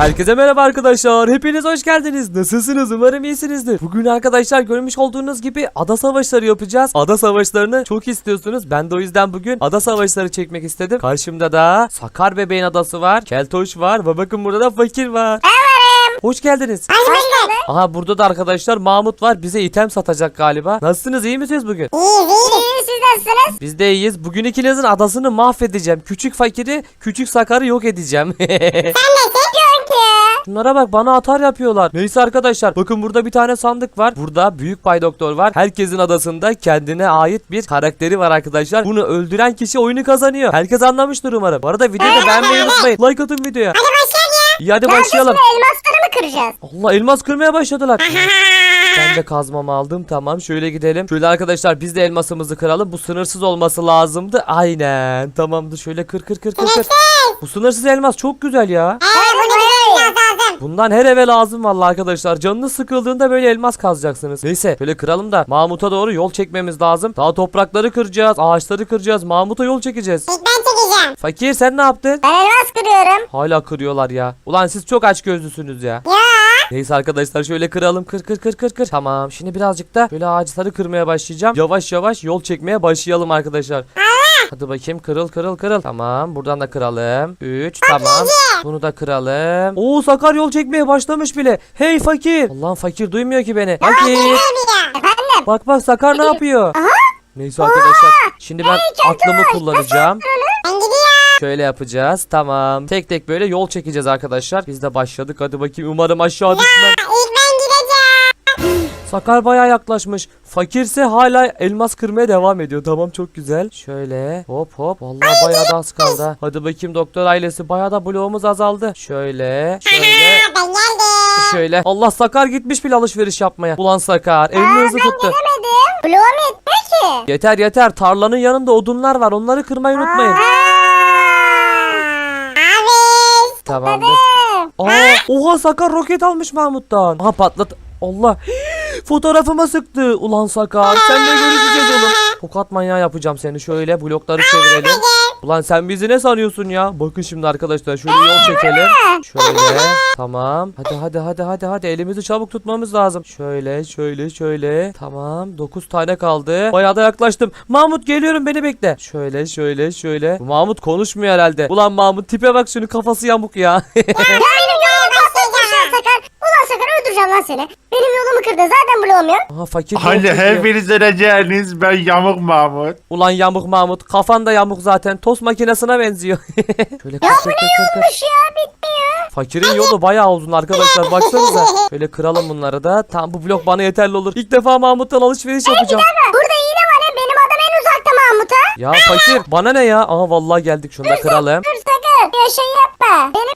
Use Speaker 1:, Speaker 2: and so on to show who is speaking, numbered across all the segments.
Speaker 1: Herkese merhaba arkadaşlar. Hepiniz hoş geldiniz. Nasılsınız? Umarım iyisinizdir. Bugün arkadaşlar görmüş olduğunuz gibi ada savaşları yapacağız. Ada savaşlarını çok istiyorsunuz. Ben de o yüzden bugün ada savaşları çekmek istedim. Karşımda da Sakar Bebeğin adası var. Keltoş var ve bakın burada da Fakir var. Hoş geldiniz. Aha burada da arkadaşlar Mahmut var. Bize item satacak galiba. Nasılsınız? iyi misiniz bugün?
Speaker 2: İyiyiz iyiyiz. Siz nasılsınız?
Speaker 1: Biz de iyiyiz. Bugün ikinizin adasını mahvedeceğim. Küçük Fakir'i, küçük Sakar'ı yok edeceğim.
Speaker 2: Sen ne diyorsun ki?
Speaker 1: Şunlara bak bana atar yapıyorlar. Neyse arkadaşlar bakın burada bir tane sandık var. Burada büyük bay doktor var. Herkesin adasında kendine ait bir karakteri var arkadaşlar. Bunu öldüren kişi oyunu kazanıyor. Herkes anlamıştır umarım. Bu arada videoyu da beğenmeyi unutmayın. Like atın videoya.
Speaker 2: Hadi başlayalım ya.
Speaker 1: İyi hadi başlayalım.
Speaker 2: elmasları mı kıracağız?
Speaker 1: Allah elmas kırmaya başladılar. Ben de kazmamı aldım. Tamam şöyle gidelim. Şöyle arkadaşlar biz de elmasımızı kıralım. Bu sınırsız olması lazımdı. Aynen. Tamamdır. Şöyle kır kır kır kır kır. Bu sınırsız elmas çok güzel ya.
Speaker 2: Evet bunu bize biraz lazım.
Speaker 1: Bundan her eve lazım vallahi arkadaşlar. Canınız sıkıldığında böyle elmas kazacaksınız. Neyse şöyle kıralım da Mahmut'a doğru yol çekmemiz lazım. Daha toprakları kıracağız, ağaçları kıracağız. Mahmut'a yol çekeceğiz.
Speaker 2: İlk ben çekeceğim.
Speaker 1: Fakir sen ne yaptın?
Speaker 2: Ben elmas kırıyorum.
Speaker 1: Hala kırıyorlar ya. Ulan siz çok aç gözlüsünüz ya.
Speaker 2: Ya.
Speaker 1: Neyse arkadaşlar şöyle kıralım. Kır kır kır kır kır. Tamam. Şimdi birazcık da böyle ağaçları kırmaya başlayacağım. Yavaş yavaş yol çekmeye başlayalım arkadaşlar. Hadi bakayım kırıl kırıl kırıl. Tamam buradan da kıralım. 3 tamam. Bunu da kıralım. Oo Sakar yol çekmeye başlamış bile. Hey fakir. Allah'ım fakir duymuyor ki beni. Fakir.
Speaker 2: Efendim.
Speaker 1: Bak bak Sakar ne yapıyor? Neyse arkadaşlar. Şimdi ben aklımı kullanacağım. Şöyle yapacağız. Tamam. Tek tek böyle yol çekeceğiz arkadaşlar. Biz de başladık. Hadi bakayım. Umarım aşağı düşmem. Sakar bayağı yaklaşmış. Fakirse hala elmas kırmaya devam ediyor. Tamam çok güzel. Şöyle hop hop. Vallahi bayağı da az kaldı. ha. Hadi bakayım doktor ailesi. Bayağı da bloğumuz azaldı. Şöyle. Şöyle.
Speaker 2: Ha, ben geldim.
Speaker 1: Şöyle. Allah Sakar gitmiş bile alışveriş yapmaya. Ulan Sakar. Elini hızlı tuttu.
Speaker 2: Gidemedim. Bloğum yetmiyor ki.
Speaker 1: Yeter yeter. Tarlanın yanında odunlar var. Onları kırmayı unutmayın.
Speaker 2: Abi.
Speaker 1: Tamamdır. Aa, oha Sakar roket almış Mahmut'tan. Aha patlat. Allah. Fotoğrafıma sıktı. Ulan Sakar. Seninle görüşeceğiz oğlum. Tokat manyağı yapacağım seni. Şöyle blokları çevirelim. Ulan sen bizi ne sanıyorsun ya? Bakın şimdi arkadaşlar şöyle yol çekelim. Şöyle. Tamam. Hadi hadi hadi hadi hadi. Elimizi çabuk tutmamız lazım. Şöyle şöyle şöyle. Tamam. 9 tane kaldı. Bayağı da yaklaştım. Mahmut geliyorum beni bekle. Şöyle şöyle şöyle. Mahmut konuşmuyor herhalde. Ulan Mahmut tipe bak şunu kafası yamuk ya.
Speaker 2: öldüreceğim lan seni. Benim yolumu kırdı. Zaten bloğum yok.
Speaker 1: Aha fakir
Speaker 3: Hani
Speaker 1: çekiyor.
Speaker 3: hepiniz öleceğiniz ben Yamuk Mahmut.
Speaker 1: Ulan yamuk Mahmut. Kafan da yamuk zaten. Tost makinesine benziyor. Şöyle kır kır kır kır kır.
Speaker 2: Kuş ya bitmiyor.
Speaker 1: Fakirin yolu bayağı uzun arkadaşlar. Baksanıza. Şöyle kıralım bunları da. Tam bu blok bana yeterli olur. İlk defa Mahmut'tan alışveriş yapacağım.
Speaker 2: Burada iğne var ya. Benim adam en uzakta Mahmut'a.
Speaker 1: Ya fakir bana ne ya? Aha vallahi geldik. Şunu da kıralım.
Speaker 2: Dur sakın. Ya şey yapma. Benim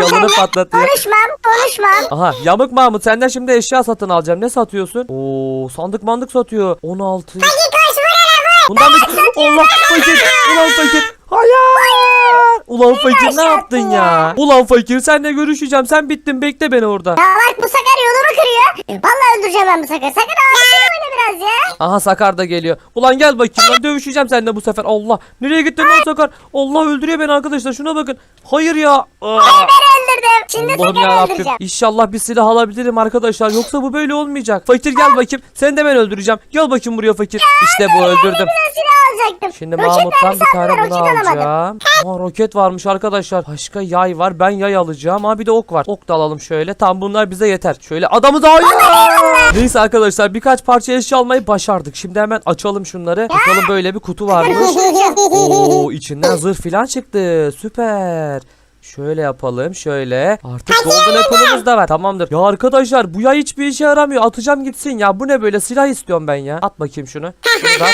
Speaker 1: Yolunu patlatıyor.
Speaker 2: Konuşmam. Konuşmam.
Speaker 1: Aha yamuk Mahmut senden şimdi eşya satın alacağım. Ne satıyorsun? Oo sandık mandık satıyor. 16.
Speaker 2: Hadi koş vur
Speaker 1: Bundan bir... Allah fakir. Ulan fakir. Hayır. Ulan fakir ne yaptın ya? Ulan fakir seninle görüşeceğim. Sen bittin. Bekle beni orada.
Speaker 2: Ya bak bu sakar yolumu kırıyor. Vallahi öldüreceğim ben bu sakar. Sakar oyna biraz ya.
Speaker 1: Aha Sakar da geliyor. Ulan gel bakayım lan dövüşeceğim seninle bu sefer. Allah. Nereye gittin lan Sakar? Allah öldürüyor beni arkadaşlar. Şuna bakın. Hayır ya. Aa.
Speaker 2: Ben öldürdüm. Şimdi
Speaker 1: Allah'ım yarabbim.
Speaker 2: öldüreceğim.
Speaker 1: İnşallah bir silah alabilirim arkadaşlar. Yoksa bu böyle olmayacak. Fakir gel bakayım. Seni de ben öldüreceğim. Gel bakayım buraya fakir. İşte bu öldürdüm. Şimdi Mahmut'tan bir tane bunu alacağım. Aa roket varmış arkadaşlar. Başka yay var. Ben yay alacağım. Ha bir de ok var. Ok da alalım şöyle. Tam bunlar bize yeter. Şöyle adamı daha Neyse arkadaşlar birkaç parça eşya almayı başardık. Şimdi hemen açalım şunları. Bakalım böyle bir kutu varmış. Oo içinden zırh filan çıktı. Süper. Şöyle yapalım şöyle. Artık golden apple'ımız da var. Tamamdır. Ya arkadaşlar bu yay hiçbir işe yaramıyor. Atacağım gitsin ya. Bu ne böyle silah istiyorum ben ya. At bakayım şunu. Şunu da at.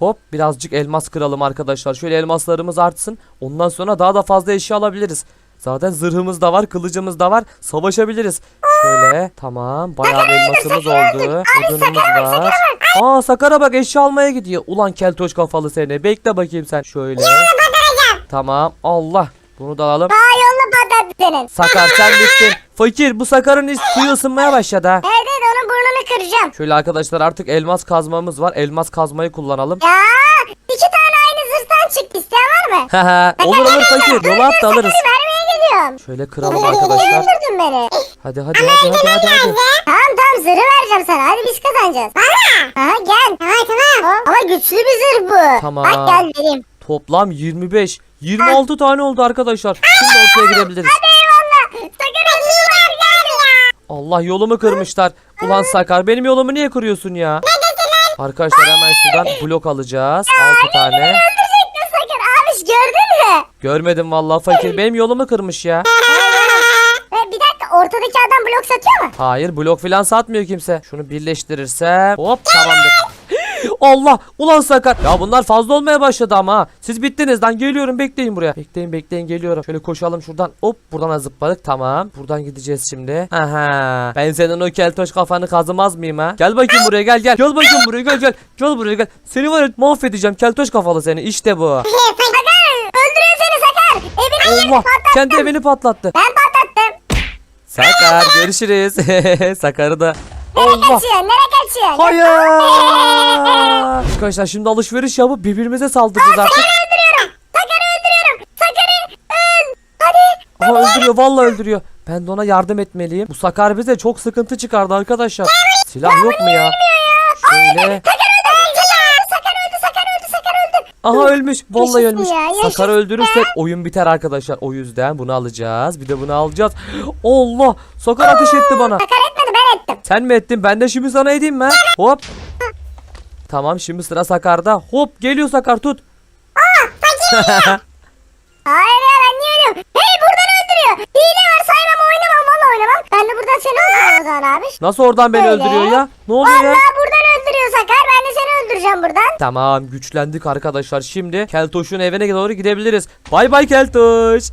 Speaker 1: Hop birazcık elmas kıralım arkadaşlar. Şöyle elmaslarımız artsın. Ondan sonra daha da fazla eşya alabiliriz. Zaten zırhımız da var, kılıcımız da var. Savaşabiliriz. Şöyle tamam. Bayağı bir elmasımız oldu. Odunumuz var. Aa Sakar'a bak eşya almaya gidiyor. Ulan keltoş kafalı seni. Bekle bakayım sen. Şöyle. Tamam. Allah. Bunu da alalım.
Speaker 2: Aa yolunu patlattı senin.
Speaker 1: Sakar sen bittin. Fakir bu Sakar'ın suyu ısınmaya başladı ha.
Speaker 2: Evet evet onun burnunu kıracağım.
Speaker 1: Şöyle arkadaşlar artık elmas kazmamız var. Elmas kazmayı kullanalım.
Speaker 2: Ya iki tane aynı zırhtan çıktı. İsteyen var mı?
Speaker 1: Haha, olur olur fakir. Yola at da alırız.
Speaker 2: Vermeye geliyorum.
Speaker 1: Şöyle kıralım arkadaşlar.
Speaker 2: öldürdün beni?
Speaker 1: Hadi hadi hadi hadi hadi. hadi.
Speaker 2: Tamam tamam zırhı vereceğim sana. Hadi biz kazanacağız. Bana. Aha gel. Tamam tamam. Ama güçlü bir zırh bu.
Speaker 1: Tamam.
Speaker 2: Bak gel vereyim.
Speaker 1: Toplam 25. 26 tane oldu arkadaşlar. Şimdi ortaya girebiliriz.
Speaker 2: Hadi
Speaker 1: Allah yolumu kırmışlar. Ulan Sakar benim yolumu niye kırıyorsun ya? Arkadaşlar hemen şuradan blok alacağız. 6 tane.
Speaker 2: Öldürecektin Sakar. Abiş gördün mü?
Speaker 1: Görmedim vallahi fakir. Benim yolumu kırmış ya.
Speaker 2: Ve bir dakika ortadaki adam blok satıyor mu?
Speaker 1: Hayır blok falan satmıyor kimse. Şunu birleştirirsem hop tamamdır. Allah ulan Sakar. Ya bunlar fazla olmaya başladı ama ha. Siz bittiniz lan geliyorum bekleyin buraya. Bekleyin bekleyin geliyorum. Şöyle koşalım şuradan. Hop buradan zıpladık tamam. Buradan gideceğiz şimdi. Aha. Ben senin o keltoş kafanı kazımaz mıyım ha? Gel bakayım buraya gel gel. Gel bakayım buraya gel gel. Gel buraya gel. Seni var ya mahvedeceğim keltoş kafalı seni. İşte bu.
Speaker 2: Öldürüyor seni Sakar. Evine gir
Speaker 1: Allah
Speaker 2: patlat.
Speaker 1: kendi evini patlattı.
Speaker 2: Ben patlattım.
Speaker 1: Sakar görüşürüz. Sakar'ı da.
Speaker 2: Nereye
Speaker 1: Allah.
Speaker 2: kaçıyorsun? Nereye kaçıyorsun?
Speaker 1: Hayır. Arkadaşlar şimdi alışveriş yapıp birbirimize saldıracağız artık.
Speaker 2: Sakar'ı öldürüyorum. Sakar'ı öldürüyorum. Sakar'ı öl. Hadi.
Speaker 1: Aha öldürüyor vallahi öldürüyor. Ben de ona yardım etmeliyim. Bu Sakar bize çok sıkıntı çıkardı arkadaşlar. Silah yok mu ya? Şöyle.
Speaker 2: Sakar öldü. Sakar öldü. Sakar öldü. Sakar öldü.
Speaker 1: Aha ölmüş. Vallahi ölmüş. Sakar'ı öldürürsek oyun biter arkadaşlar. O yüzden bunu alacağız. Bir de bunu alacağız. Allah! Sakar ateş etti bana.
Speaker 2: Sakar etmedi ben ettim.
Speaker 1: Sen mi ettin? Ben de şimdi sana edeyim mi? Hop. Tamam şimdi sıra Sakar'da. Hop geliyor Sakar tut.
Speaker 2: Hayır ya ben niye ölüyorum? Hey buradan öldürüyor. Hile var saymam oynamam valla oynamam. Ben de buradan seni öldürüyorum o zaman abi.
Speaker 1: Nasıl oradan beni
Speaker 2: Öyle.
Speaker 1: öldürüyor ya? Ne oluyor
Speaker 2: Valla
Speaker 1: ya?
Speaker 2: buradan öldürüyor Sakar. Ben de seni öldüreceğim buradan.
Speaker 1: Tamam güçlendik arkadaşlar. Şimdi Keltoş'un evine doğru gidebiliriz. Bay bay Keltoş.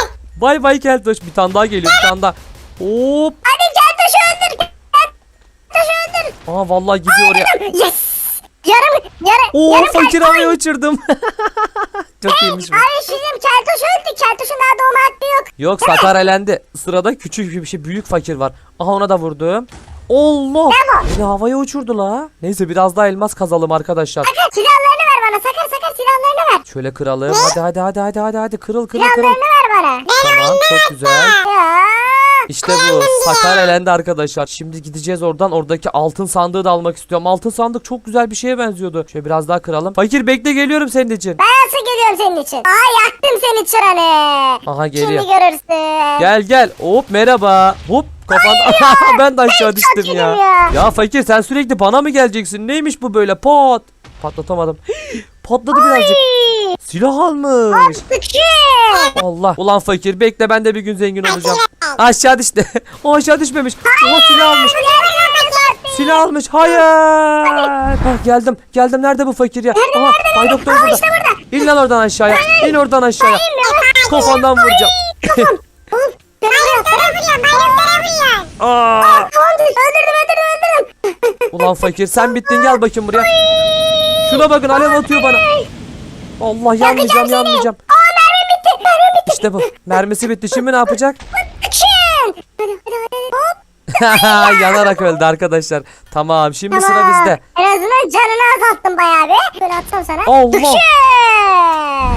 Speaker 1: Bay bay Keltoş. Bir tane daha geliyor bir tane daha. Hop.
Speaker 2: Hadi gel taşı öldür. Gel taşı öldür.
Speaker 1: Aa vallahi gidiyor oraya.
Speaker 2: Yes. Yarım yarım
Speaker 1: Oo
Speaker 2: yarım
Speaker 1: fakir
Speaker 2: kalp-
Speaker 1: havaya uçurdum. Çok iyiymiş bu.
Speaker 2: Abi şimdi keltoş öldü. Keltoşun daha doğma hakkı yok.
Speaker 1: Yok Sakar elendi. Sırada küçük bir şey büyük fakir var. Aha ona da vurdum. Allah. Beni havaya uçurdu la. Neyse biraz daha elmas kazalım arkadaşlar.
Speaker 2: Sakar silahlarını ver bana. Sakar sakar silahlarını ver.
Speaker 1: Şöyle kıralım. Hadi hadi hadi hadi hadi hadi kırıl kırıl kırıl.
Speaker 2: Silahlarını ver bana.
Speaker 1: Tamam çok güzel.
Speaker 2: Ya.
Speaker 1: İşte bu. Sakar elendi arkadaşlar. Şimdi gideceğiz oradan. Oradaki altın sandığı da almak istiyorum. Altın sandık çok güzel bir şeye benziyordu. Şöyle biraz daha kıralım. Fakir bekle geliyorum senin için.
Speaker 2: Ben nasıl geliyorum senin için? Aa yaktım seni çıranı.
Speaker 1: Aha geliyor.
Speaker 2: Şimdi görürsün.
Speaker 1: Gel gel. Hop merhaba. Hop kafan. ben de aşağı düştüm ya.
Speaker 2: ya.
Speaker 1: Ya fakir sen sürekli bana mı geleceksin? Neymiş bu böyle? Pat. Patlatamadım. Patladı birazcık. Silah almış. Allah. Ulan fakir bekle ben de bir gün zengin olacağım. Aşağı düştü. o aşağı düşmemiş. O silah almış. Silah almış. Hayır. Hah, geldim. Geldim. Nerede bu fakir ya? Aha, Bay Doktor burada.
Speaker 2: işte burada.
Speaker 1: İn lan oradan aşağıya. İn oradan aşağıya. Kafandan vuracağım.
Speaker 2: Doktora vuruyorum. Ben doktora vuruyorum.
Speaker 1: Aa.
Speaker 2: Öldürdüm öldürdüm öldürdüm.
Speaker 1: Ulan fakir sen bittin gel bakayım buraya. Şuna bakın alev atıyor bana. Allah yanmayacağım yanmayacağım.
Speaker 2: Aa mermim bitti. Mermim bitti.
Speaker 1: İşte bu. Mermisi bitti. Şimdi ne yapacak?
Speaker 2: Hop.
Speaker 1: Yanarak öldü arkadaşlar. Tamam şimdi sıra bizde.
Speaker 2: En azından canını azalttım bayağı bir. Böyle atsam sana.
Speaker 1: Allah.
Speaker 2: Sıkışın.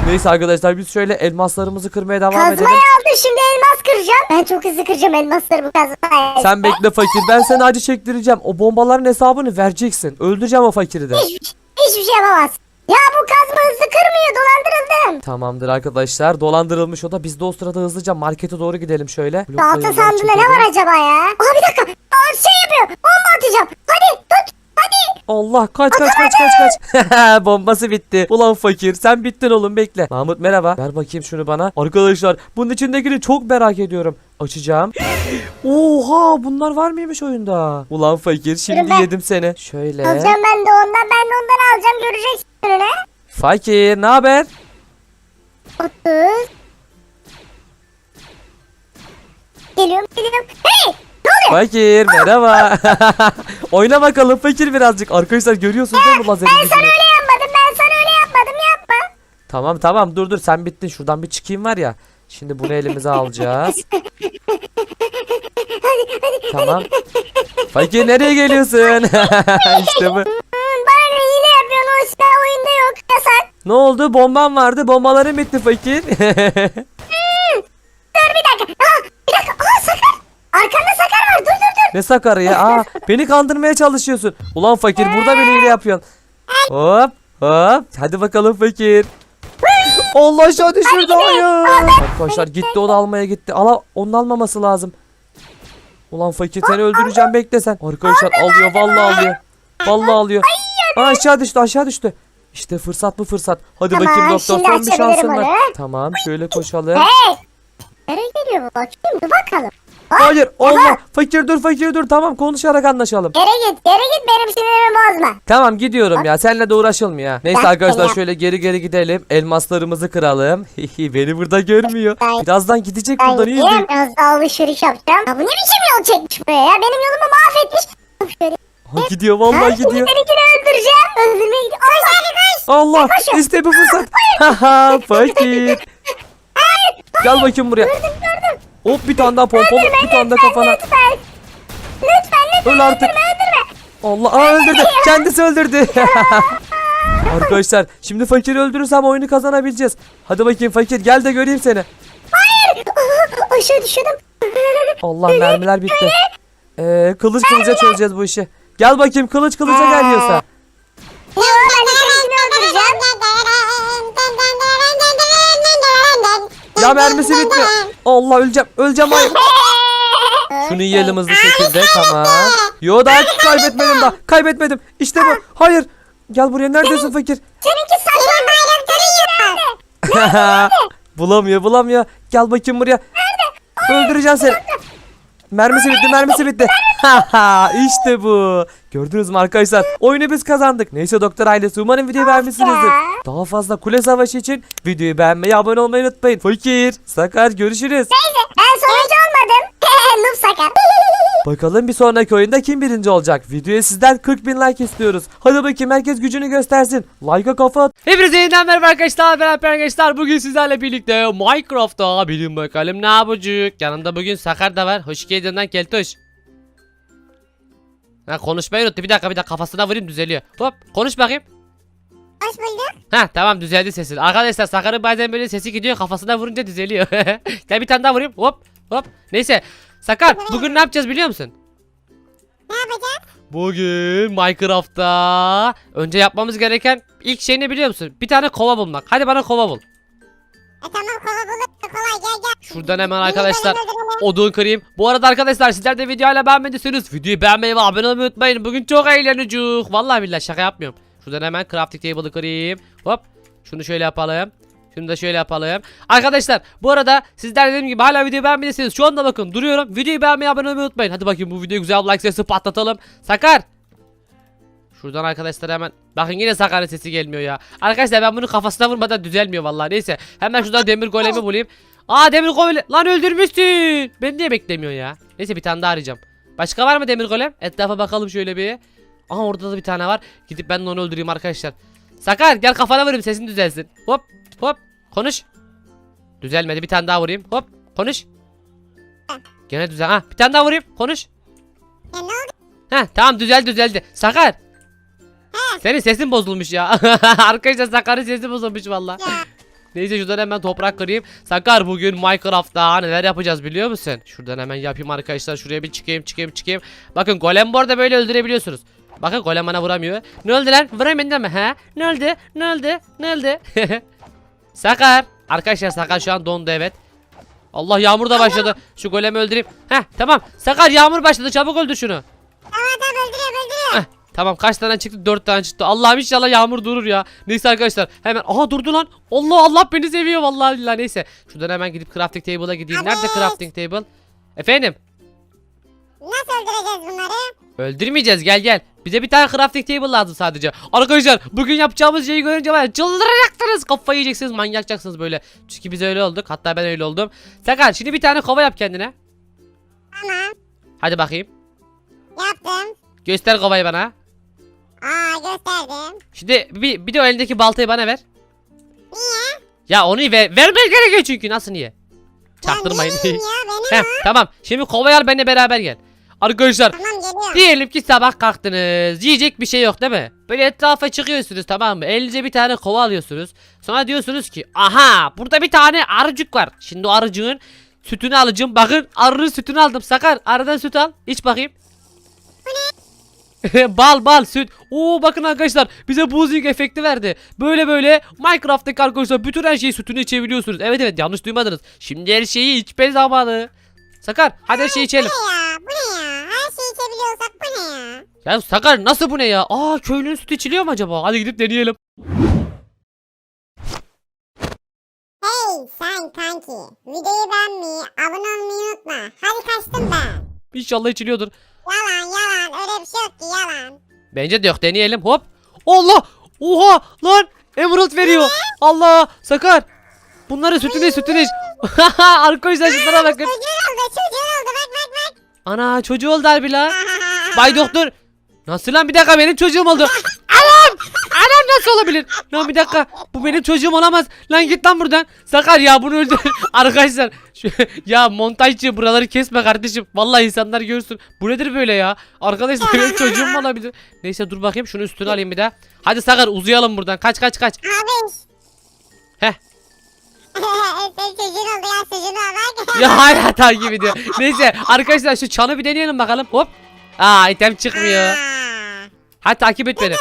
Speaker 1: Neyse arkadaşlar biz şöyle elmaslarımızı kırmaya devam
Speaker 2: Kazmayı
Speaker 1: edelim.
Speaker 2: aldım şimdi elmas kıracağım. Ben çok hızlı kıracağım elmasları bu kazmayla.
Speaker 1: Sen bekle fakir. Ben seni acı çektireceğim. O bombaların hesabını vereceksin. Öldüreceğim o fakiri de.
Speaker 2: Hiçbir, hiçbir şey yapamaz. Ya bu kazma hızlı kırmıyor dolandırıldım.
Speaker 1: Tamamdır arkadaşlar. Dolandırılmış o da. Biz de o sırada hızlıca markete doğru gidelim şöyle.
Speaker 2: Altın
Speaker 1: Blokları
Speaker 2: sandığında ne
Speaker 1: çekelim.
Speaker 2: var acaba ya? Aa bir dakika. Aa şey yapıyor. Bomba atacağım. Hadi tut. Hadi.
Speaker 1: Allah kaç kaç kaç kaç kaç. Bombası bitti. Ulan fakir sen bittin oğlum bekle. Mahmut merhaba. Ver bakayım şunu bana. Arkadaşlar bunun içindekini çok merak ediyorum. Açacağım. Oha bunlar var mıymış oyunda? Ulan fakir şimdi
Speaker 2: ben.
Speaker 1: yedim seni. Şöyle.
Speaker 2: Alacağım ben de ondan. Ben de ondan alacağım. Göreceksin önüne.
Speaker 1: Fakir ne haber?
Speaker 2: 30. Geliyorum geliyorum. Hey!
Speaker 1: Fakir merhaba. Oyna bakalım fakir birazcık. Arkadaşlar görüyorsunuz değil mi lazerin
Speaker 2: Ben sana
Speaker 1: gücünü?
Speaker 2: öyle yapmadım. Ben sana öyle yapmadım. Yapma.
Speaker 1: Tamam tamam dur dur sen bittin. Şuradan bir çıkayım var ya. Şimdi bunu elimize alacağız. Tamam. Fakir nereye geliyorsun? işte bu.
Speaker 2: Hmm, bana ne hile yapıyorsun? O silah oyunda yok. Yasak.
Speaker 4: Ne oldu? Bomban vardı. Bombaların bitti fakir.
Speaker 2: Dur bir dakika. Aa, bir dakika. Aa Sakar. Arkanda Sakar var. Dur dur dur.
Speaker 4: Ne sakarı ya? Aa, beni kandırmaya çalışıyorsun. Ulan fakir burada beni hile yapıyorsun. Hop hop. Hadi bakalım fakir. Allah aşağı düşürdü hayır. Arkadaşlar gitti onu almaya gitti. Ala onun almaması lazım. Ulan fakir seni öldüreceğim bekle sen. Arkadaşlar alıyor vallahi alıyor. Vallahi alıyor. Aa, aşağı düştü aşağı düştü. İşte fırsat bu fırsat. Hadi
Speaker 2: Tamam,
Speaker 4: bakayım doktor
Speaker 2: şimdi
Speaker 4: son bir şansın
Speaker 2: açabilirim
Speaker 4: var.
Speaker 2: onu.
Speaker 4: Tamam şöyle koşalım.
Speaker 2: Hey. Nereye geliyor bu bakayım? Dur bakalım.
Speaker 4: Hayır Allah fakir dur fakir dur tamam konuşarak anlaşalım.
Speaker 2: Geri git. Geri git. Benim sinirimi bozma.
Speaker 4: Tamam gidiyorum ya seninle de uğraşılmıyor ya. Neyse
Speaker 2: Bak
Speaker 4: arkadaşlar
Speaker 2: ya.
Speaker 4: şöyle geri geri gidelim. Elmaslarımızı kıralım. Hihi beni burada görmüyor.
Speaker 2: Ay.
Speaker 4: Birazdan gidecek
Speaker 2: Ben
Speaker 4: buradan iyi değil.
Speaker 2: Alışveriş yapacağım. Ya bu ne biçim yol çekmiş buraya ya? Benim yolumu mahvetmiş. Şöyle.
Speaker 4: Ha, gidiyor vallahi gidiyor.
Speaker 2: seninkini öldüreceğim. Öldürmeye gidiyor. Hadi koş.
Speaker 4: Allah
Speaker 2: Koşun.
Speaker 4: işte bu fırsat. Haha fakir. Gel bakayım buraya. Hop bir tane daha pompalı bir tane de kafana.
Speaker 2: Lütfen. Lütfen lütfen.
Speaker 4: Öl artık.
Speaker 2: Öldürme öldürme.
Speaker 4: Allah aa, öldürdü. Kendisi öldürdü. Arkadaşlar şimdi fakiri öldürürsem oyunu kazanabileceğiz. Hadi bakayım fakir gel de göreyim seni.
Speaker 2: Aa, Aşağı düşürdüm.
Speaker 4: Allah mermiler bitti. Ee, kılıç kılıca çözeceğiz bu işi. Gel bakayım kılıç kılıca geliyorsa.
Speaker 2: Yo ben de seninkini öldüreceğim.
Speaker 4: Ya mermisi bitmiyor. Allah öleceğim. Öleceğim hayır. Şunu yiyelim hızlı şekilde tamam. Yo daha kaybetmedim daha. Kaybetmedim. İşte bu. Hayır. Gel buraya neredesin fakir?
Speaker 2: Seninki saçma bayrakları
Speaker 4: bulamıyor bulamıyor. Gel bakayım buraya. Öldüreceğim seni. Mermisi bitti mermisi bitti. İşte bu. Gördünüz mü arkadaşlar? Oyunu biz kazandık. Neyse doktor ailesi umarım videoyu beğenmişsinizdir. Daha fazla kule savaşı için videoyu beğenmeyi abone olmayı unutmayın. Fakir, Sakar görüşürüz.
Speaker 2: Neyse ben sonucu olmadım. Noob sakar.
Speaker 4: Bakalım bir sonraki oyunda kim birinci olacak? Videoya sizden 40 bin like istiyoruz. Hadi bakayım herkes gücünü göstersin. Like'a kafa at. Hepinize yeniden merhaba arkadaşlar. Ben Alper arkadaşlar. Bugün sizlerle birlikte Minecraft'ta bilin bakalım ne yapacak. Yanımda bugün Sakar da var. Hoş geldin lan Keltoş. Ha konuşmayı unuttu. Bir dakika bir dakika kafasına vurayım düzeliyor. Hop konuş bakayım.
Speaker 2: Hoş bulduk.
Speaker 4: Ha tamam düzeldi sesin. Arkadaşlar Sakar'ın bazen böyle sesi gidiyor kafasına vurunca düzeliyor. Gel bir tane daha vurayım. Hop hop. Neyse. Sakar bugün ne yapacağız biliyor musun?
Speaker 2: Ne yapacağız?
Speaker 4: Bugün Minecraft'ta önce yapmamız gereken ilk şey ne biliyor musun? Bir tane kova bulmak. Hadi bana kova bul.
Speaker 2: E tamam kova bulduk. Kolay gel gel.
Speaker 4: Şuradan hemen arkadaşlar odun kırayım. Bu arada arkadaşlar sizler de videoyla beğenmediyseniz videoyu beğenmeyi ve abone olmayı unutmayın. Bugün çok eğleneceğiz. Vallahi billahi şaka yapmıyorum. Şuradan hemen crafting table'ı kırayım. Hop. Şunu şöyle yapalım. Şunu da şöyle yapalım. Arkadaşlar bu arada sizler dediğim gibi hala videoyu beğenmediyseniz şu anda bakın duruyorum. Videoyu beğenmeyi abone olmayı unutmayın. Hadi bakayım bu videoya güzel bir like sesi patlatalım. Sakar. Şuradan arkadaşlar hemen bakın yine Sakar'ın sesi gelmiyor ya. Arkadaşlar ben bunu kafasına vurmadan düzelmiyor vallahi. Neyse hemen şuradan demir golemi bulayım. Aa demir golem lan öldürmüşsün. Ben niye beklemiyor ya? Neyse bir tane daha arayacağım. Başka var mı demir golem? Etrafa bakalım şöyle bir. Aha orada da bir tane var. Gidip ben de onu öldüreyim arkadaşlar. Sakar gel kafana vurayım sesin düzelsin. Hop hop konuş. Düzelmedi bir tane daha vurayım. Hop konuş. Gene düzel. Ha bir tane daha vurayım. Konuş.
Speaker 2: Ya ne oldu?
Speaker 4: Heh tamam düzeldi düzeldi. Sakar. Senin sesin bozulmuş ya. Arkadaşlar Sakar'ın sesi bozulmuş valla. Neyse şuradan hemen toprak kırayım. Sakar bugün Minecraft'ta neler yapacağız biliyor musun? Şuradan hemen yapayım arkadaşlar. Şuraya bir çıkayım çıkayım çıkayım. Bakın golem bu arada böyle öldürebiliyorsunuz. Bakın golem bana vuramıyor. Ne oldu lan? Vuramayın değil mi? He? Ne oldu? Ne oldu? Ne oldu? Sakar. Arkadaşlar Sakar şu an dondu evet. Allah yağmur da başladı. Şu golemi öldüreyim. Heh tamam. Sakar yağmur başladı. Çabuk öldür şunu.
Speaker 2: Tamam tamam öldürüyor öldürüyor.
Speaker 4: Tamam kaç tane çıktı? 4 tane çıktı. Allah'ım inşallah yağmur durur ya. Neyse arkadaşlar hemen aha durdu lan. Allah Allah beni seviyor vallahi billahi neyse. Şuradan hemen gidip crafting table'a gideyim. Nerede
Speaker 2: Evet.
Speaker 4: crafting table? Efendim?
Speaker 2: Nasıl öldüreceğiz bunları?
Speaker 4: Öldürmeyeceğiz gel gel. Bize bir tane crafting table lazım sadece. Arkadaşlar bugün yapacağımız şeyi görünce var ya çıldıracaksınız. Kafayı yiyeceksiniz manyakçaksınız böyle. Çünkü biz öyle olduk. Hatta ben öyle oldum. Sakar şimdi bir tane kova yap kendine.
Speaker 2: Tamam.
Speaker 4: Hadi bakayım.
Speaker 2: Yaptım.
Speaker 4: Göster kovayı bana.
Speaker 2: Gösterdim.
Speaker 4: Şimdi bir, bir de o elindeki baltayı bana ver.
Speaker 2: Niye?
Speaker 4: Ya onu ver, vermen gerekiyor çünkü nasıl niye? Çaktırmayın.
Speaker 2: Ya, benim.
Speaker 4: Heh, tamam. Şimdi kovayı al benimle beraber gel. Arkadaşlar
Speaker 2: Tamam geliyorum.
Speaker 4: diyelim ki sabah kalktınız. Yiyecek bir şey yok değil mi? Böyle etrafa çıkıyorsunuz tamam mı? Elinize bir tane kova alıyorsunuz. Sonra diyorsunuz ki aha burada bir tane arıcık var. Şimdi o arıcığın sütünü alacağım. Bakın arının sütünü aldım. Sakar arıdan süt al. İç bakayım. bal bal süt. Oo bakın arkadaşlar bize boozing efekti verdi. Böyle böyle Minecraft'taki arkadaşlar bütün her şeyi sütünü içebiliyorsunuz. Evet evet yanlış duymadınız. Şimdi her şeyi içme zamanı. Sakar hadi her şeyi içelim.
Speaker 2: Bu ne ya? Bu ne ya? Her şeyi içebiliyorsak bu ne ya?
Speaker 4: Ya Sakar nasıl bu ne ya? Aa köylünün sütü içiliyor mu acaba? Hadi gidip deneyelim.
Speaker 2: Hey sen kanki. Videoyu beğenmeyi, abone olmayı unutma. Hadi kaçtım ben.
Speaker 4: İnşallah içiliyordur.
Speaker 2: Yalan yalan öyle bir şey yok ki yalan.
Speaker 4: Bence de yok deneyelim. Hop. Allah. Oha lan. Emerald veriyor. Allah. Sakar. Bunları sütüne sütüne iç. Arkadaşlar şunlara bakın.
Speaker 2: Çocuğun oldu çocuğun oldu bak bak bak.
Speaker 4: Ana çocuğu oldu harbi la. Bay doktor. Nasıl lan bir dakika benim çocuğum oldu. Anam! Nasıl olabilir? Lan bir dakika bu benim çocuğum olamaz. Lan git lan buradan. Sakar ya bunu öldür. Arkadaşlar şu, ya montajcı buraları kesme kardeşim. Vallahi insanlar görsün. Bu nedir böyle ya? Arkadaşlar benim çocuğum olabilir? Neyse dur bakayım şunu üstüne alayım bir daha. Hadi Sakar uzayalım buradan. Kaç kaç kaç.
Speaker 2: Abi.
Speaker 4: Heh.
Speaker 2: Senin çocuğun oldu ya çocuğun oldu bak.
Speaker 4: Ya hala takip ediyor. Neyse arkadaşlar şu çanı bir deneyelim bakalım. Hop. Aa item çıkmıyor. Hadi takip et beni.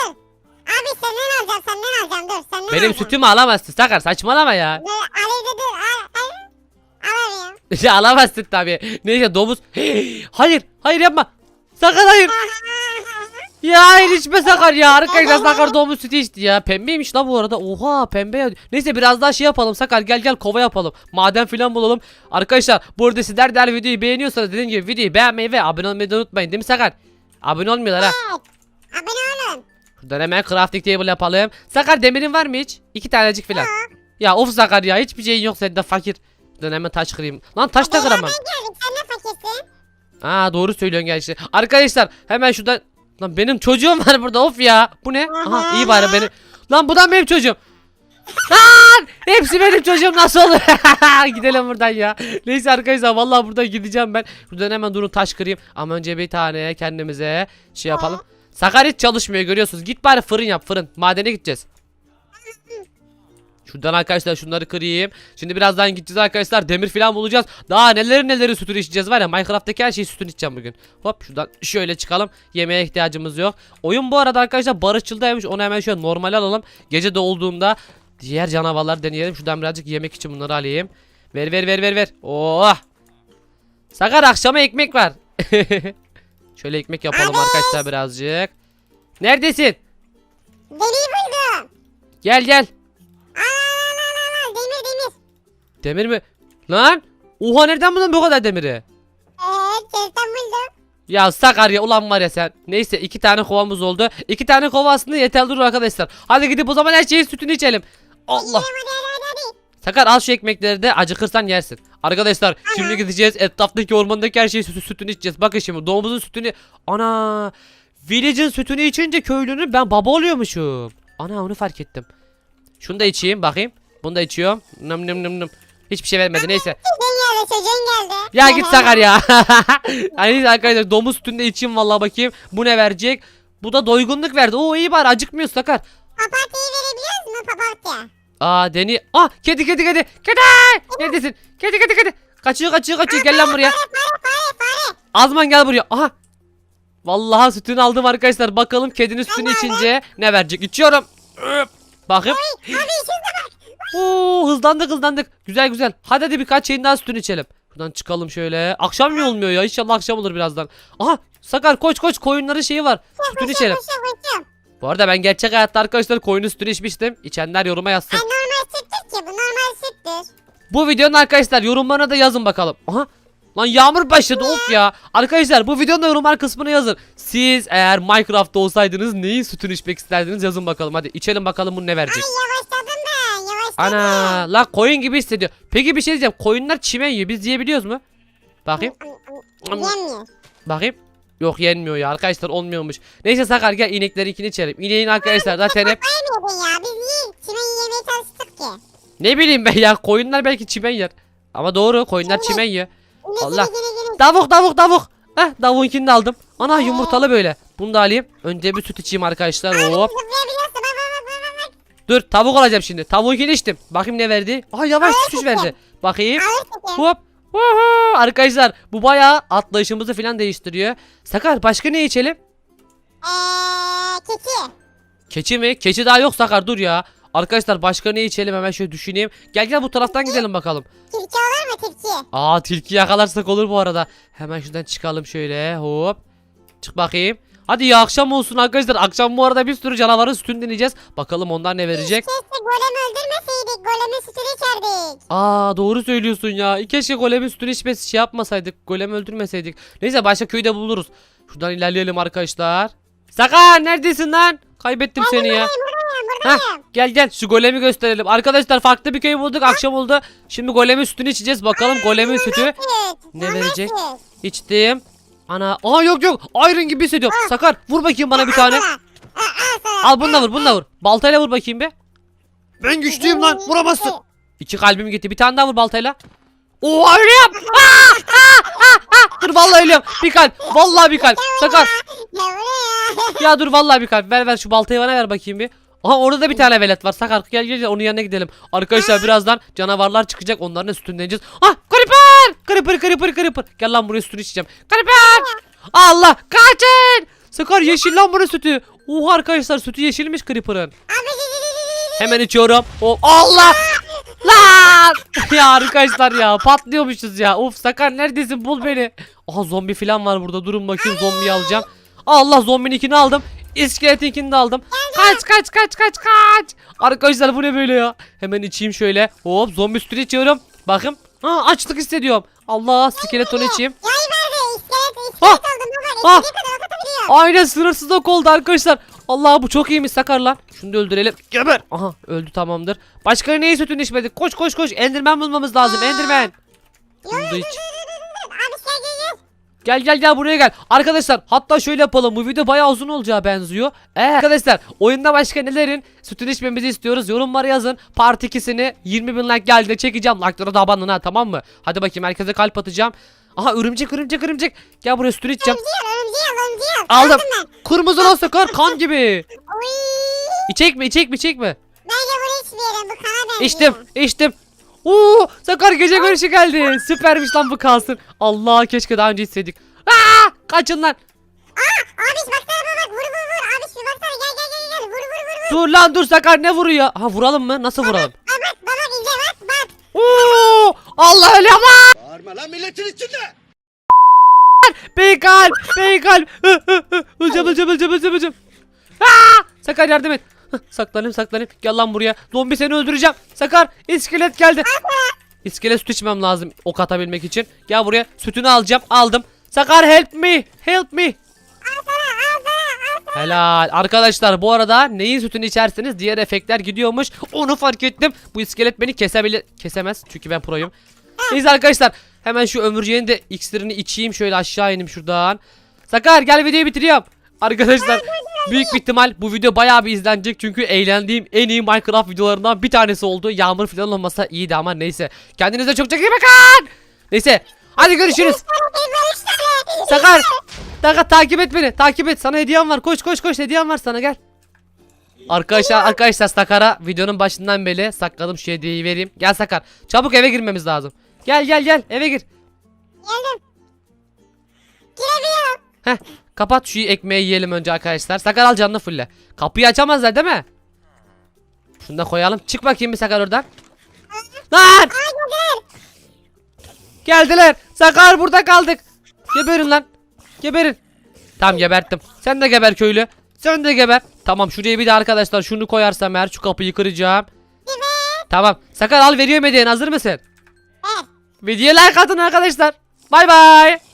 Speaker 2: Abi senden alacağım senden alacağım dur senden
Speaker 4: Benim
Speaker 2: alacağım.
Speaker 4: sütümü alamazsın Sakar saçmalama ya.
Speaker 2: Dur Ali de dur al al. Alamıyorum.
Speaker 4: Ya alamazsın tabii. Neyse domuz. hayır hayır yapma. Sakar hayır. Ya hayır içme Sakar ya. Arkadaşlar Sakar domuz sütü içti ya. Pembeymiş la bu arada. Oha pembe ya. Neyse biraz daha şey yapalım Sakar gel gel kova yapalım. Maden filan bulalım. Arkadaşlar bu arada sizler de videoyu beğeniyorsanız dediğim gibi videoyu beğenmeyi ve abone olmayı da unutmayın değil mi Sakar? Abone olmuyorlar ha.
Speaker 2: Evet. Abone olun.
Speaker 4: Şuradan hemen crafting table yapalım. Sakar demirin var mı hiç? İki tanecik filan. Ya of Sakar ya hiçbir şeyin yok sende fakir. Şuradan hemen taş kırayım. Lan taş da kıramam.
Speaker 2: Beraber geldik sen ne fakirsin?
Speaker 4: Aa doğru söylüyorsun gerçi. Arkadaşlar hemen şuradan Lan benim çocuğum var burada of ya. Bu ne? Aha iyi bari benim. Lan bu da benim çocuğum. Lan hepsi benim çocuğum nasıl olur? Gidelim buradan ya. Neyse arkadaşlar vallahi buradan gideceğim ben. Buradan hemen durun taş kırayım. Ama önce bir tane kendimize şey yapalım. Sakar hiç çalışmıyor görüyorsunuz. Git bari fırın yap fırın. Madene gideceğiz. Şuradan arkadaşlar şunları kırayım. Şimdi birazdan gideceğiz arkadaşlar. Demir falan bulacağız. Daha neleri neleri sütünü içeceğiz var ya. Minecraft'taki her şeyi sütünü içeceğim bugün. Hop şuradan şöyle çıkalım. Yemeğe ihtiyacımız yok. Oyun bu arada arkadaşlar barışçıldaymış. Onu hemen şöyle normal alalım. Gece de olduğunda diğer canavarlar deneyelim. Şuradan birazcık yemek için bunları alayım. Ver ver ver ver ver. Oh. Sakar akşama ekmek var. şöyle ekmek yapalım arkadaşlar birazcık. Neredesin?
Speaker 2: Deliği buldum.
Speaker 4: Gel gel.
Speaker 2: Al al al al al demir demir.
Speaker 4: Demir mi? Lan! Oha nereden buldun bu kadar demiri?
Speaker 2: Eee chest'ten buldum.
Speaker 4: Ya Sakar ya ulan var ya sen. Neyse iki tane kovamız oldu. İki tane kova aslında yeterli durur arkadaşlar. Hadi gidip o zaman her şeyin sütünü içelim. Allah.
Speaker 2: Hadi hadi.
Speaker 4: Sakar al şu ekmekleri de acıkırsan yersin. Arkadaşlar şimdi gideceğiz etraftaki ormandaki her sütü, sütünü içeceğiz. Bakın şimdi domuzun sütünü. Ana. Village'in sütünü içince köylünün ben baba oluyormuşum. Ana onu fark ettim. Şunu da içeyim bakayım. Bunu da içiyorum. Nım nım nım nım. Hiçbir şey vermedi neyse.
Speaker 2: Çocuğun geldi çocuğun geldi.
Speaker 4: Ya git Sakar ya. Hani arkadaşlar domuz sütünde içeyim vallahi bakayım. Bu ne verecek? Bu da doygunluk verdi. Oo iyi bari acıkmıyor Sakar.
Speaker 2: Papatyayı verebiliyoruz mu papatya?
Speaker 4: Aa deni. Ah kedi kedi kedi. Kedi. Neredesin? Kedi kedi kedi. Kaçıyor kaçıyor kaçıyor. Gel lan buraya. Azman gel buraya. Aha. Vallahi sütünü aldım arkadaşlar. Bakalım kedinin sütünü içince ne verecek? İçiyorum. Bakayım. Oo hızlandık hızlandık. Güzel güzel. Hadi hadi birkaç şeyin daha sütünü içelim. Buradan çıkalım şöyle. Akşam mı olmuyor ya? İnşallah akşam olur birazdan. Aha Sakar koç koç koyunların şeyi var. Sütünü içelim. Bu arada ben gerçek hayatta arkadaşlar koyunun sütünü içmiştim. İçenler yoruma yazsın.
Speaker 2: Ay normal süttür ki bu normal süttür.
Speaker 4: Bu videonun arkadaşlar yorumlarına da yazın bakalım. Aha. Lan yağmur başladı of ya. Arkadaşlar bu videonun da yorumlar kısmına yazın. Siz eğer Minecraft'ta olsaydınız neyin sütünü içmek isterdiniz yazın bakalım. Hadi içelim bakalım bu ne verecek.
Speaker 2: Ay yavaşladım ben yavaşladım.
Speaker 4: Ana la koyun gibi hissediyor. Peki bir şey diyeceğim. Koyunlar çimen yiyor. Biz yiyebiliyoruz mu? Bakayım.
Speaker 2: Yemiyor.
Speaker 4: Bakayım. Yok yenmiyor ya arkadaşlar olmuyormuş. Neyse Sakar gel inekleri içelim. İneğin arkadaşlar zaten hep
Speaker 2: Yemedin ya biz niye çimen yemeye çalıştık ki?
Speaker 4: ne bileyim ben ya koyunlar belki çimen yer. Ama doğru koyunlar çimen yiyor. Allah.
Speaker 2: yine yine yine.
Speaker 4: Tavuk tavuk tavuk. Heh tavuğunkini de aldım. Ana yumurtalı böyle. Bunu da alayım. Önce bir süt içeyim arkadaşlar. Hop.
Speaker 2: Bak bak.
Speaker 4: Dur tavuk olacağım şimdi. Tavuğu geliştim. Bakayım ne verdi. Aha yavaş süt verdi. Bakayım. Hop. Vuhu. Arkadaşlar bu bayağı atlayışımızı falan değiştiriyor. Sakar başka ne içelim?
Speaker 2: Eee keçi.
Speaker 4: Keçi mi? Keçi daha yok Sakar dur ya. Arkadaşlar başka ne içelim hemen şöyle düşüneyim. Gel gel bu taraftan gidelim bakalım.
Speaker 2: Tilki olur mu tilki?
Speaker 4: Aa tilki yakalarsak olur bu arada. Hemen şuradan çıkalım şöyle hop. Çık bakayım. Hadi ya akşam olsun arkadaşlar. Akşam bu arada bir sürü canavarın sütünü deneyeceğiz. Bakalım onlar ne verecek.
Speaker 2: Keşke golemi öldürmeseydik. Golemin sütünü içerdik.
Speaker 4: Aa doğru söylüyorsun ya. Keşke golemin sütünü içmesi şey yapmasaydık. Golemi öldürmeseydik. Neyse başka köyde buluruz. Şuradan ilerleyelim arkadaşlar. Sakar neredesin lan? Kaybettim seni ya. Heh, gel gel şu golemi gösterelim. Arkadaşlar farklı bir köy bulduk. Akşam oldu. Şimdi golemin sütünü içeceğiz. Bakalım golemin sütü
Speaker 2: Süt.
Speaker 4: Ne verecek? içtim. Ana. Aa yok yok. Iron gibi hissediyorum. Sakar vur bakayım bana bir tane.
Speaker 2: Al
Speaker 4: bunu da vur bunu da vur. Baltayla vur bakayım bir. Ben güçlüyüm lan. Vuramazsın. İki kalbim gitti. Bir tane daha vur baltayla. Oo ölüyorum. Aa, aa, aa, aa. Dur vallahi ölüyorum. Bir kalp. Vallahi bir kalp. Sakar. Ya dur vallahi bir kalp. Ver ver şu baltayı bana ver bakayım bir. Aha orada da bir tane velet var. Sakar gel gel gel onun yanına gidelim. Arkadaşlar birazdan canavarlar çıkacak. Onların da sütünü deneyeceğiz. Ah Creeper! Creeper Creeper Creeper. Gel lan buraya sütünü içeceğim. Creeper! Allah kaçın! Sakar yeşil lan burası sütü. Oha arkadaşlar sütü yeşilmiş Creeper'ın. Hemen içiyorum. O Allah! Lan! ya arkadaşlar ya patlıyormuşuz ya. Of Sakar neredesin bul beni. Aha zombi falan var burada. Durun bakayım zombiyi alacağım. Allah zombinin ikini aldım. İskeletinkini de aldım. Kaç kaç kaç kaç kaç. Arkadaşlar bu ne böyle ya? Hemen içeyim şöyle. Hop zombi sütünü içiyorum. Bakın. Ha açlık hissediyorum. Allah skeletonu içeyim. Ah! Ah! Aynen sınırsız ok oldu arkadaşlar. Allah bu çok iyiymiş Sakar lan. Şunu da öldürelim. Geber. Aha öldü tamamdır. Başka neyi sütünü içmedik? Koş koş koş. Enderman bulmamız lazım. Enderman. Bunu da iç.
Speaker 2: Gel gel gel.
Speaker 4: Buraya gel. Arkadaşlar hatta şöyle yapalım. Bu video bayağı uzun olacağı benziyor. Eğer arkadaşlar oyunda başka nelerin sütünü içmemizi istiyoruz. Yorumlara yazın. Part 2'sini 20 bin like geldiğinde çekeceğim. Like'lara da abanın ha tamam mı? Hadi bakayım herkese kalp atacağım. Aha örümcek örümcek örümcek. Gel buraya sütünü içeceğim.
Speaker 2: Al örümceği al.
Speaker 4: Aldım. Kırmızı lan sakar kan gibi.
Speaker 2: Uy.
Speaker 4: İçek mi içek mi içek mi?
Speaker 2: Bence bunu içmeyelim. Bu kana benziyor.
Speaker 4: İçtim içtim. Oo, Sakar gece görüşü geldi. Süpermiş lan bu kalsın. Allah keşke daha önce içseydik. Aa, kaçın lan.
Speaker 2: Abi baksana baba bak vur vur vur. Abi şu baksana gel gel gel gel. Vur vur vur vur.
Speaker 4: Dur lan dur Sakar ne vuruyor? Ha vuralım mı? Nasıl vuralım?
Speaker 2: Aa, bak baba ince bak bak.
Speaker 4: Oo! Allah ölüyor lan!
Speaker 5: Bağırma lan milletin içinde.
Speaker 4: Beykal! Beykal! Hı, hı, hı. Öleceğim öleceğim öleceğim öleceğim öleceğim. Aa! Sakar yardım et. Saklanayım saklanayım. Gel lan buraya. Zombi seni öldüreceğim. Sakar iskelet geldi. İskelet süt içmem lazım ok atabilmek için. Gel buraya. Sütünü alacağım. Aldım. Sakar help me. Help me. Helal. Arkadaşlar bu arada neyin sütünü içerseniz diğer efektler gidiyormuş. Onu fark ettim. Bu iskelet beni kesebilir. Kesemez. Çünkü ben proyum. Neyse arkadaşlar. Hemen şu ömürceğin de iksirini içeyim. Şöyle aşağı ineyim şuradan. Sakar gel videoyu bitiriyorum. Arkadaşlar büyük bir ihtimal bu video bayağı bir izlenecek. Çünkü eğlendiğim en iyi Minecraft videolarından bir tanesi oldu. Yağmur falan olmasa iyiydi ama neyse. Kendinize çok çok iyi bakın. Neyse. Hadi görüşürüz. Sakar. Sakar takip et beni. Takip et. Sana hediyem var. Koş koş koş. Hediyem var sana gel. Arkadaşlar arkadaşlar Sakar'a videonun başından beri sakladım şu hediyeyi vereyim. Gel Sakar. Çabuk eve girmemiz lazım. Gel gel gel eve gir.
Speaker 2: Geldim. Girebiliyorum.
Speaker 4: Heh. Kapat şu ekmeği yiyelim önce arkadaşlar. Sakar al canını fulle. Kapıyı açamazlar değil mi? Şunu da koyalım. Çık bakayım bir Sakar oradan. Lan! Geldiler. Sakar burada kaldık. Geberin lan. Geberin. Tamam geberttim. Sen de geber köylü. Sen de geber. Tamam şuraya bir de arkadaşlar şunu koyarsam eğer şu kapıyı kıracağım. Tamam. Sakar al veriyorum hediyeni hazır mısın?
Speaker 2: Evet.
Speaker 4: Videoya like atın arkadaşlar. Bay bay.